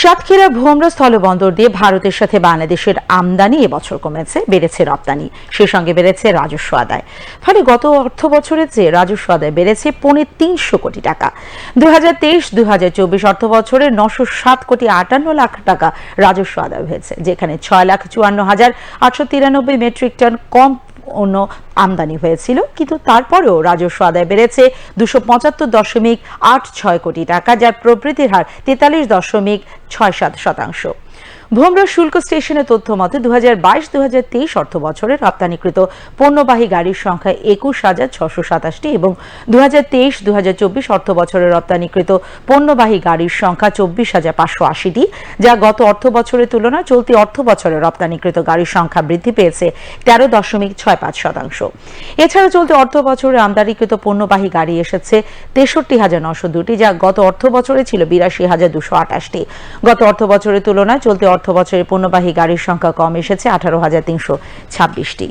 সাতক্ষীরা ভোমরা স্থলবন্দর দিয়ে ভারতের সাথে বাংলাদেশের আমদানি এবছর কমেছে, বেড়েছে রপ্তানি। সে সঙ্গে বেড়েছে রাজস্ব আদায়। ফলে গত অর্থ বছরের চেয়ে রাজস্ব আদায় বেড়েছে পৌনে তিনশো কোটি টাকা। দু হাজার তেইশ দু হাজার চব্বিশ অর্থ বছরে নশো সাত কোটি আটান্ন লাখ টাকা রাজস্ব আদায় হয়েছে, যেখানে ছয় লাখ চুয়ান্ন হাজার আটশো তিরানব্বই মেট্রিক টন কম অন্য আমদানি হয়েছিল, কিন্তু তারপরেও রাজস্ব আদায় বেড়েছে দুশো পঁচাত্তর দশমিক আট ছয় কোটি টাকা, যার প্রবৃদ্ধির হার তেতাল্লিশ দশমিক ছয় সাত শতাংশ। ভোমরা শুল্ক স্টেশনের তথ্য মতে দু হাজার বাইশ দু হাজার তেইশ অর্থ বছরে রপ্তানিকৃত পণ্যবাহী গাড়ির সংখ্যা একুশ হাজার ছশো সাতাশটি এবং দু হাজার তেইশ দু হাজার চব্বিশ অর্থ বছরে রপ্তানিকৃত পণ্যবাহী গাড়ির সংখ্যা চব্বিশ হাজার পাঁচশো আশিটি, যা গত অর্থ বছরের তুলনায় চলতি অর্থ বছরে রপ্তানিকৃত গাড়ির সংখ্যা বৃদ্ধি পেয়েছে তেরো দশমিক ছয় পাঁচ শতাংশ। এছাড়া চলতি অর্থ বছরে আমদানিকৃত পণ্যবাহী গাড়ি এসেছে তেষট্টি হাজার নশো দুটি, যা গত অর্থ বছরে ছিল বিরাশি হাজার দুশো আটাশটি। গত অর্থ বছরের তুলনায় চলতি অর্থ পূর্ণবাহী পণ্যবাহী গাড়ির সংখ্যা কম এসেছে আঠারো হাজার তিনশো ছাব্বিশটি।